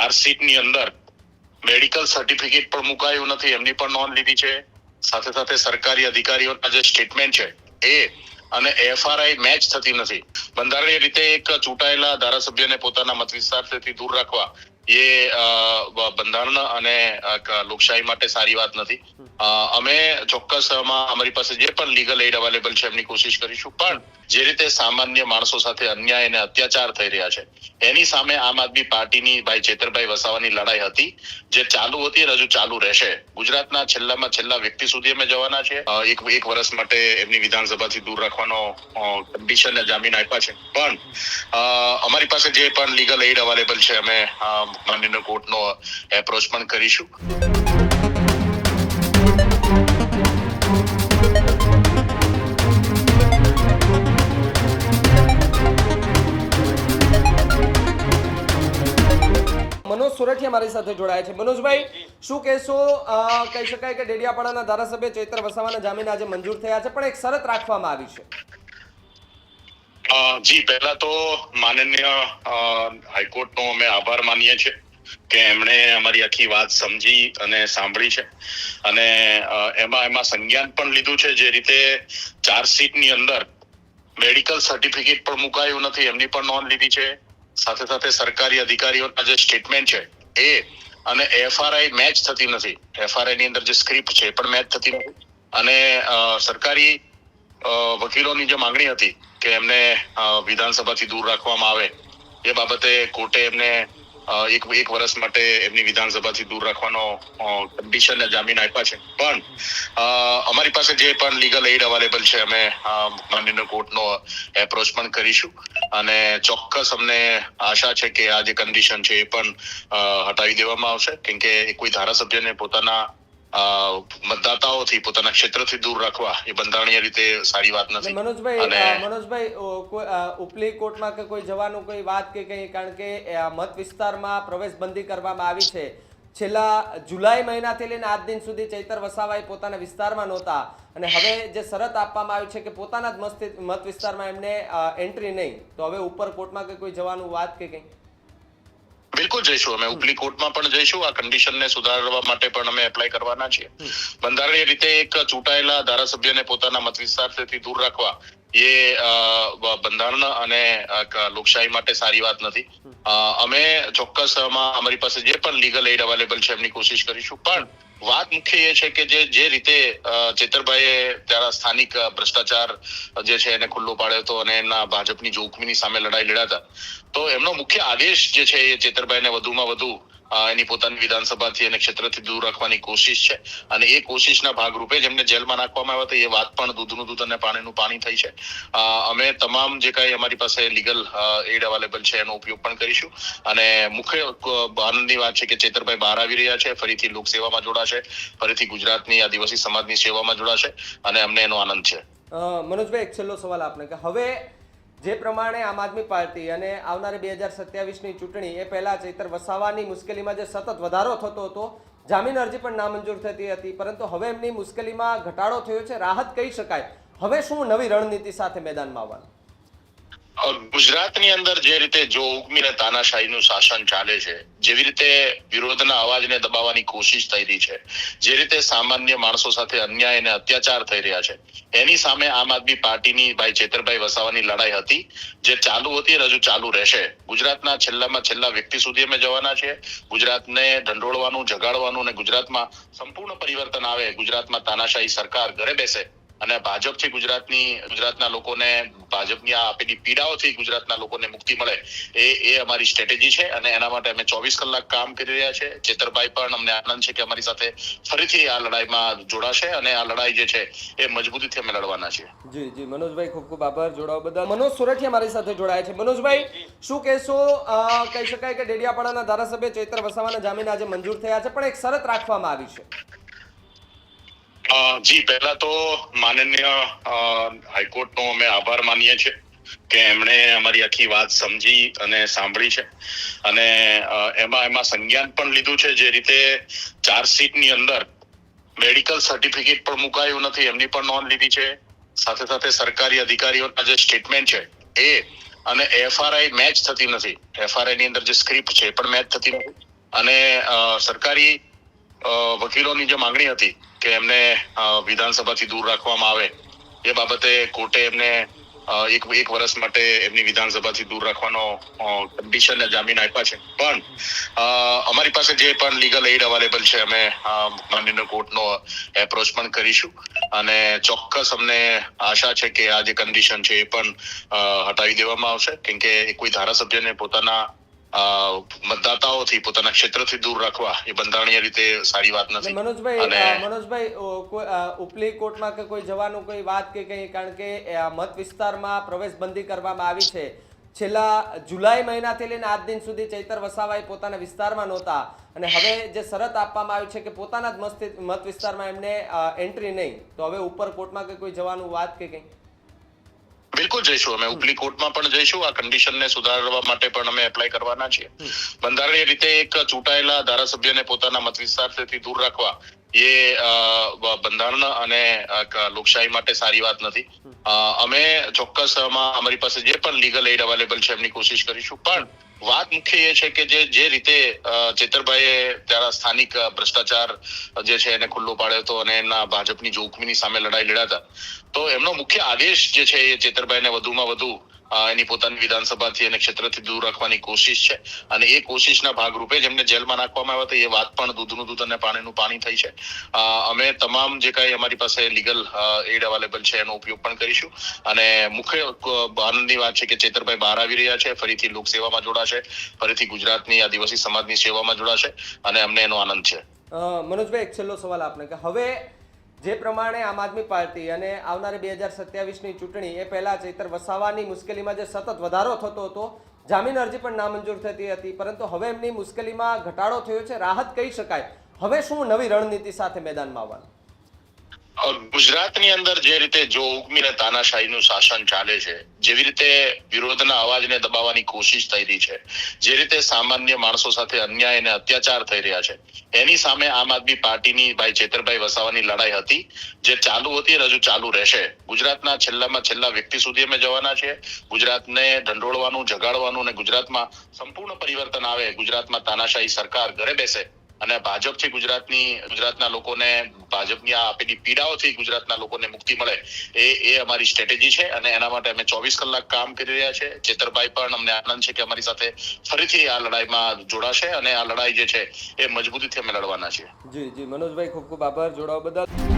ચાર્જશીટની અંદર medical certificate પણ મુકાયું નથી. એમની પણ નોંધ લીધી છે. સાથે સાથે સરકારી અધિકારીઓના જે સ્ટેટમેન્ટ છે, એ અને એફઆરઆઈ મેચ થતી નથી. બંધારણીય રીતે એક ચૂંટાયેલા ધારાસભ્યને પોતાના મત વિસ્તારથી દૂર રાખવા એ બંધારણ અને લોકશાહી માટે સારી વાત નથી. અમે ચોક્કસમાં અમારી પાસે જે પણ લીગલ એડ અવેલેબલ છે એમની કોશિશ કરીશું. પણ જે રીતે સામાન્ય માણસો સાથે અન્યાય અને અત્યાચાર થઈ રહ્યા છે, એની સામે આમ આદમી પાર્ટીની ભાઈ ચેતરભાઈ વસાવાની લડાઈ હતી, જે ચાલુ હતી અને હજુ ચાલુ રહેશે. ગુજરાતના છેલ્લામાં છેલ્લા વ્યક્તિ સુધી અમે જવાના છે એક એક વર્ષ માટે એમની વિધાનસભાથી દૂર રાખવાનો કન્ડિશન જામીન આપ્યા છે. પણ અમારી પાસે જે પણ લીગલ એડ અવેલેબલ છે, અમે માનનીય કોર્ટનો એપ્રોચ પણ કરીશું. મનોજ સોરઠિયા મારી સાથે જોડાયા છે. મનોજભાઈ, શું કહેશો? કહી શકાય કે ડેડિયાપાડાના ધારાસભ્ય ચૈત્ર વસાવાના જામીન આજે મંજૂર થયા છે, પણ એક શરત રાખવામાં આવી છે. જી, પહેલા તો માનનીય હાઈકોર્ટનો અમે આભાર માનીએ છીએ કે એમણે અમારી આખી વાત સમજી અને સાંભળી છે. અને એમાં એમાં સંજ્ઞાન પણ લીધું છે જે રીતે ચાર્જશીટની અંદર મેડિકલ સર્ટિફિકેટ પણ મુકાયું નથી, એમની પણ નોંધ લીધી છે. સાથે સાથે સરકારી અધિકારીઓના જે સ્ટેટમેન્ટ છે એ અને એફઆરઆઈ મેચ થતી નથી. એફઆરઆઈ ની અંદર જે સ્ક્રિપ્ટ છે એ પણ મેચ થતી નથી. અને સરકારી વકીલોની જે માંગણી હતી કે એમને વિધાનસભાથી દૂર રાખવામાં આવે, એ બાબતે કોર્ટે એમને એક એક વર્ષ માટે એમની વિધાનસભાથી દૂર રાખવાનો કન્ડિશન જામીન આપ્યા છે. પણ અમારી પાસે જે પણ લીગલ એડ અવેલેબલ છે, અમે માનનીય કોર્ટનો એપ્રોચ પણ કરીશું. અને ચોક્કસ અમને આશા છે કે આ જે કન્ડિશન છે એ પણ હટાવી દેવામાં આવશે. કેમ કે કોઈ ધારાસભ્યને પોતાના મતદાતાઓથી પોતાના ક્ષેત્રથી દૂર રાખવા એ બંધારણીય રીતે સારી વાત નથી. મનોજભાઈ મનોજભાઈ ઉપલી કોર્ટમાં કે કોઈ જવાનું કોઈ વાત કે કંઈ કારણ કે મત વિસ્તારમાં પ્રવેશ બંધી કરવામાં આવી છે. છેલ્લા જુલાઈ મહિનાથી લઈને આજ દિન સુધી ચૈતર વસાવાએ પોતાના વિસ્તારમાં નહોતા. અને હવે જે શરત આપવામાં આવી છે કે પોતાના જ મત વિસ્તારમાં એમને એન્ટ્રી નહીં. તો હવે ઉપર કોર્ટમાં કે કોઈ જવાનું વાત કે કંઈ? બિલકુલ જઈશું. અમે ઉપલી કોર્ટમાં પણ જઈશું. આ કન્ડિશનને સુધારવા માટે પણ અમે એપ્લાય કરવાના છીએ. બંધારણીય રીતે એક ચૂંટાયેલા ધારાસભ્યને પોતાના મત વિસ્તારથી દૂર રાખવા એ બંધારણ અને લોકશાહી માટે સારી વાત નથી. અમે ચોક્કસમાં અમારી પાસે જે પણ લીગલ એડ અવેલેબલ છે એમની કોશિશ કરીશું. પણ વાત મુખ્ય એ છે કે જે જે રીતે ચેતરભાઈએ ત્યારે સ્થાનિક ભ્રષ્ટાચાર જે છે એને ખુલ્લો પાડ્યો હતો અને એમના ભાજપની જોખમીની સામે લડાઈ લડ્યા હતા, તો એમનો મુખ્ય આદેશ જે છે એ ચેતરભાઈને વધુમાં વધુ એની પોતાની વિધાનસભાથી અને ક્ષેત્રથી દૂર રાખવાની કોશિશ છે. અને એ કોશિશના ભાગરૂપે જેમને જેલમાં નાખવામાં આવ્યા હતા. એ વાત પણ દૂધનું દૂધ અને પાણીનું પાણી થઈ છે. અમે તમામ જે કાંઈ અમારી પાસે લીગલ એડ અવેલેબલ છે એનો ઉપયોગ પણ કરીશું. અને મુખ્ય આનંદની વાત છે કે ચેતરભાઈ બહાર આવી રહ્યા છે. ફરીથી લોકસેવામાં જોડાશે. ફરીથી ગુજરાતની આદિવાસી સમાજની સેવામાં જોડાશે. અને અમને એનો આનંદ છે. મનોજભાઈ, એક છેલ્લો સવાલ આપને કે હવે જે પ્રમાણે આમ આદમી પાર્ટી અને આવનારી બે હજાર સત્યાવીસની ચૂંટણી એ પહેલાં ચૈતર વસાવાની મુશ્કેલીમાં જે સતત વધારો થતો હતો, જામીન અરજી પણ નામંજૂર થતી હતી, પરંતુ હવે એમની મુશ્કેલીમાં ઘટાડો થયો છે, રાહત કહી શકાય. હવે શું નવી રણનીતિ સાથે મેદાનમાં આવવાનું? ગુજરાતની અંદર જે રીતે જો ઉગમીને તાનાશાહીનું શાસન ચાલે છે, જેવી રીતે વિરોધના અવાજને દબાવવાની કોશિશ થઈ રહી છે, જે રીતે સામાન્ય માણસો સાથે અન્યાય અને અત્યાચાર થઈ રહ્યા છે, એની સામે આમ આદમી પાર્ટીની ભાઈ ચેતરભાઈ વસાવાની લડાઈ હતી, જે ચાલુ હતી અને હજુ ચાલુ રહેશે. ગુજરાતના છેલ્લામાં છેલ્લા વ્યક્તિ સુધી અમે જવાના છીએ. ગુજરાતને ઢંઢોળવાનું, જગાડવાનું અને ગુજરાતમાં સંપૂર્ણ પરિવર્તન આવે, ગુજરાતમાં તાનાશાહી સરકાર ઘરે બેસે અને ભાજપથી ગુજરાતની, ગુજરાતના લોકોને, ભાજપની આ આપેલી પીડાઓથી ગુજરાતના લોકોને મુક્તિ મળે એ એ અમારી સ્ટ્રેટેજી છે અને એના માટે અમે ચોવીસ કલાક કામ કરી રહ્યા છે. ચેતરભાઈ પણ અમને આનંદ છે કે અમારી સાથે ફરીથી આ લડાઈમાં જોડાશે અને આ લડાઈ જે છે એ મજબૂતીથી અમે લડવાના છીએ. જી જી, મનોજભાઈ ખૂબ ખૂબ આભાર જોડાવા બદલ. મનોજ સોરઠિયા મારી સાથે જોડાયા છે. મનોજભાઈ, શું કહેશો? કહી શકાય કે ડેડિયાપાડાના ધારાસભ્ય ચૈત્ર વસાવાના જામીન આજે મંજૂર થયા છે, પણ એક શરત રાખવામાં આવી છે. જી, પહેલા તો માનનીય હાઈકોર્ટનો અમે આભાર માનીએ છીએ કે એમણે અમારી આખી વાત સમજી અને સાંભળી છે. અને એમાં એમાં સંજ્ઞાન પણ લીધું છે જે રીતે ચાર્જશીટની અંદર મેડિકલ સર્ટિફિકેટ પણ મુકાયું નથી, એમની પણ નોંધ લીધી છે. સાથે સાથે સરકારી અધિકારીઓના જે સ્ટેટમેન્ટ છે એ અને એફઆરઆઈ મેચ થતી નથી. એફઆરઆઈ ની અંદર જે સ્ક્રિપ્ટ છે એ પણ મેચ થતી નથી. અને સરકારી વકીલોની જે માંગણી હતી કે એમને વિધાનસભાથી દૂર રાખવામાં આવે એ બાબતે કોર્ટે એમને એક એક વર્ષ માટે એમની વિધાનસભાથી દૂર રાખવાનો કન્ડિશન જામીન આપ્યા છે. પણ અમારી પાસે જે પણ લીગલ એડ અવેલેબલ છે અમે માનનીય કોર્ટનો એપ્રોચ પણ કરીશું. અને ચોક્કસ અમને આશા છે કે આ જે કન્ડિશન છે એ પણ હટાવી દેવામાં આવશે. કેમ કે કોઈ ધારાસભ્યને પોતાના અ, મતદાતાઓથી પોતાના ક્ષેત્રથી દૂર રાખવા. એ બંધારણીય રીતે સારી વાત નથી. મનોજભાઈ મનોજભાઈ ઉપલી કોર્ટમાં કે કોઈ જવાનું કોઈ વાત કે કંઈ કારણ કે મત વિસ્તારમાં પ્રવેશ બંધી કરવામાં આવી છે. છેલ્લા જુલાઈ મહિનાથી લઈને આજ દિન સુધી ચૈતર વસાવાએ પોતાના વિસ્તારમાં નહોતા. અને હવે જે શરત આપવામાં આવી છે કે પોતાના જ મત વિસ્તારમાં એમને એન્ટ્રી નહીં. તો હવે ઉપર કોર્ટમાં કે કોઈ જવાનું વાત કે કંઈ? બિલકુલ જઈશું. અમે ઉપલી કોર્ટમાં પણ જઈશું. આ કન્ડિશનને સુધારવા માટે પણ અમે એપ્લાય કરવાના છીએ. બંધારણીય રીતે એક ચૂંટાયેલા ધારાસભ્યને પોતાના મત વિસ્તારથી દૂર રાખવા એ બંધારણ અને લોકશાહી માટે સારી વાત નથી. અમે ચોક્કસમાં અમારી પાસે જે પણ લીગલ એડ અવેલેબલ છે એમની કોશિશ કરીશું. પણ વાત મુખ્ય એ છે કે જે જે રીતે ચેતરભાઈએ ત્યારે સ્થાનિક ભ્રષ્ટાચાર જે છે એને ખુલ્લો પાડ્યો હતો અને એમના ભાજપની જોખમીની સામે લડાઈ લડ્યા હતા, તો એમનો મુખ્ય આદેશ જે છે એ ચેતરભાઈને વધુમાં વધુ એની પોતાની વિધાનસભાથી અને ક્ષેત્રથી દૂર રાખવાની કોશિશ છે. અને એ કોશિશના ભાગરૂપે જેમને જેલમાં નાખવામાં આવ્યા હતા. એ વાત પણ દૂધનું દૂધ અને પાણીનું પાણી થઈ છે. અમે તમામ જે કાંઈ અમારી પાસે લીગલ એડ અવેલેબલ છે એનો ઉપયોગ પણ કરીશું. અને મુખ્ય આનંદની વાત છે કે ચેતરભાઈ બહાર આવી રહ્યા છે. ફરીથી લોકસેવામાં જોડાશે. ફરીથી ગુજરાતની આદિવાસી સમાજની સેવામાં જોડાશે. અને અમને એનો આનંદ છે. મનોજભાઈ, એક છેલ્લો સવાલ આપને કે હવે જે પ્રમાણે આમ આદમી પાર્ટી અને આવનારી બે હજાર સત્યાવીસની ચૂંટણી એ પહેલાં ચૈતર વસાવાની મુશ્કેલીમાં જે સતત વધારો થતો હતો, જામીન અરજી પણ નામંજૂર થતી હતી, પરંતુ હવે એમની મુશ્કેલીમાં ઘટાડો થયો છે, રાહત કહી શકાય. હવે શું નવી રણનીતિ સાથે મેદાનમાં આવવાનું? ગુજરાતની અંદર જે રીતે જો ઉગમીને તાનાશાહીનું શાસન ચાલે છે, જેવી રીતે વિરોધના અવાજને દબાવવાની કોશિશ થઈ રહી છે, જે રીતે સામાન્ય માણસો સાથે અન્યાય અને અત્યાચાર થઈ રહ્યા છે, એની સામે આમ આદમી પાર્ટીની ભાઈ ચેતરભાઈ વસાવાની લડાઈ હતી, જે ચાલુ હતી અને હજુ ચાલુ રહેશે. ગુજરાતના છેલ્લામાં છેલ્લા વ્યક્તિ સુધી અમે જવાના છીએ. ગુજરાતને ઢંઢોળવાનું, જગાડવાનું અને ગુજરાતમાં સંપૂર્ણ પરિવર્તન આવે, ગુજરાતમાં તાનાશાહી સરકાર ઘરે બેસે અને ભાજપથી ગુજરાતની, ગુજરાતના લોકોને, ભાજપની આ આપેલી પીડાઓથી ગુજરાતના લોકોને મુક્તિ મળે એ એ અમારી સ્ટ્રેટેજી છે અને એના માટે અમે ચોવીસ કલાક કામ કરી રહ્યા છે. ચેતરભાઈ પણ અમને આનંદ છે કે અમારી સાથે ફરીથી આ લડાઈમાં જોડાશે અને આ લડાઈ જે છે એ મજબૂતીથી અમે લડવાના છીએ. જી જી, મનોજભાઈ ખૂબ ખૂબ આભાર. જોડાવા બદલ.